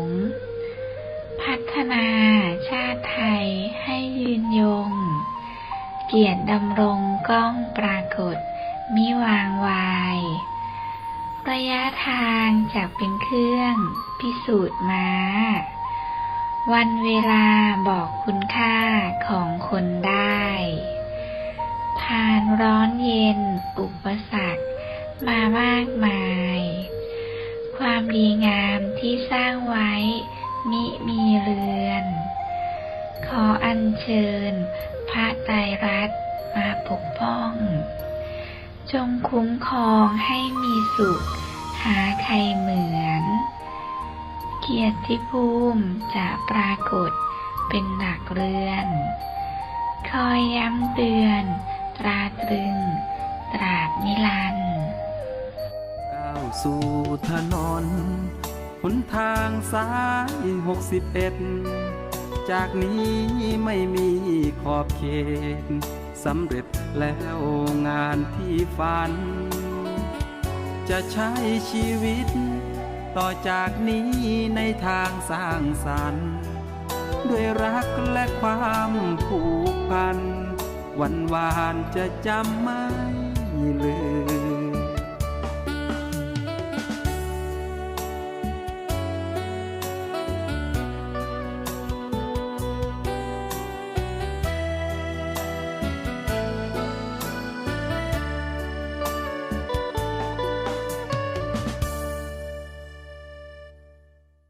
ง พัฒนาชาติไทยให้ยืนยง เกียรติดำรงก้องปรากฏมิวางวาย ระยะทางจากเป็นเครื่อง พิสูจน์มา วันเวลาบอกคุณค่าของคนได้ ผ่านร้อนเย็นอุปสรรคมามากมาย ความดีงามที่สร้างไว้ มิมีเลือน ขออัญเชิญ พระไตรรัตน์มาปกป้อง จงคุ้มครองให้มีสุข หาใครเหมือน เกียรติภูมิจะปรากฏเป็นหลักเรือน คอยย้ำเตือน ตราตรึง ตราบนิรันดร์ก้าวสู่ถนน หนทางสายหกสิบเอ็ดจากนี้ไม่มีขอบเขตสำเร็จแล้วงานที่ฝัน จะใช้ชีวิต ต่อจากนี้ในทางสร้างสรรค์ ด้วยรักและความผูกพัน วันวานจะจำไม่ลืม